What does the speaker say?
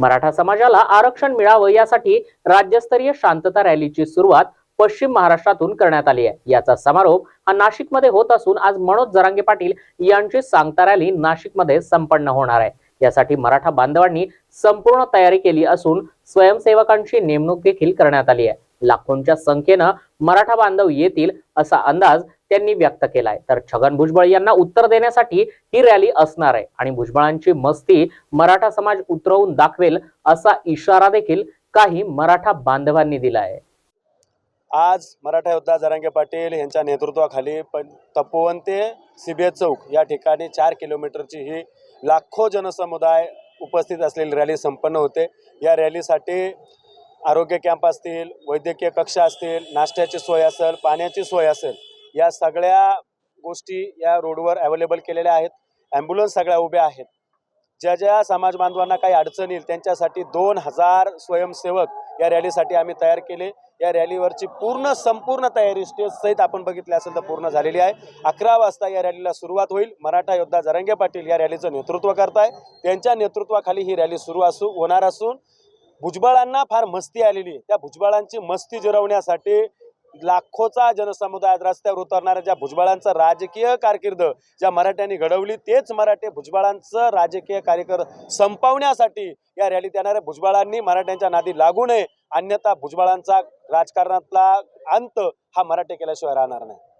मराठा समाजाला आरक्षण मिळावं यासाठी राज्यस्तरीय शांतता रॅलीची सुरुवात पश्चिम महाराष्ट्रातून करण्यात आली आहे. याचा समारोप हा नाशिकमध्ये होत असून आज मनोज जरांगे पाटील यांची सांगता रॅली नाशिकमध्ये संपन्न होणार आहे. यासाठी मराठा बांधवांनी संपूर्ण तयारी केली असून स्वयंसेवकांची नेमणूक देखील करण्यात आली आहे. लाखोंच्या संख्येनं मराठा बांधव येतील असा अंदाज त्यांनी व्यक्त केलाय. तर छगन भुजबळ यांना उत्तर देण्यासाठी ही रॅली असणार आहे आणि भुजबळांची मस्ती मराठा समाज उतरवून दाखवेल असा इशारा देखील काही मराठा बांधवांनी दिला आहे आज मराठा योद्धा जरांगे पाटील यांच्या नेतृत्वाखाली पण तपोवन ते सिबे चौक या ठिकाणी चार किलोमीटरची ही लाखो जनसमुदाय उपस्थित असलेली रॅली संपन्न होते. या रॅलीसाठी आरोग्य कॅम्प असतील वैद्यकीय कक्ष असतील नाश्त्याची सोय असेल पाण्याची सोय असेल या सगळ्या गोष्टी या रोडवर अवेलेबल केलेल्या आहेत. ॲम्ब्युलन्स सगळ्या उभ्या आहेत. ज्या ज्या समाज बांधवांना काही अडचण येईल त्यांच्यासाठी दोन हजार स्वयंसेवक या रॅलीसाठी आम्ही तयार केले. या रॅलीवरची पूर्ण संपूर्ण तयारी स्टेज सहित आपण बघितली असेल तर पूर्ण झालेली आहे. अकरा वाजता या रॅलीला सुरुवात होईल. मराठा योद्धा जरंगे पाटील या रॅलीचं नेतृत्व करताय. त्यांच्या नेतृत्वाखाली ही रॅली सुरू असू होणार असून भुजबळांना फार मस्ती आलेली आहे. त्या भुजबळांची मस्ती जिरवण्यासाठी लाखोचा जनसमुदाय रस्त्यावर उतरणाऱ्या ज्या भुजबळांचं राजकीय कारकीर्द ज्या मराठ्यांनी घडवली तेच मराठे भुजबळांचं राजकीय कार्यकर संपवण्यासाठी या रॅलीत येणाऱ्या भुजबळांनी मराठ्यांच्या नादी लागू नये. अन्यथा भुजबळांचा राजकारणातला अंत हा मराठे केल्याशिवाय राहणार नाही.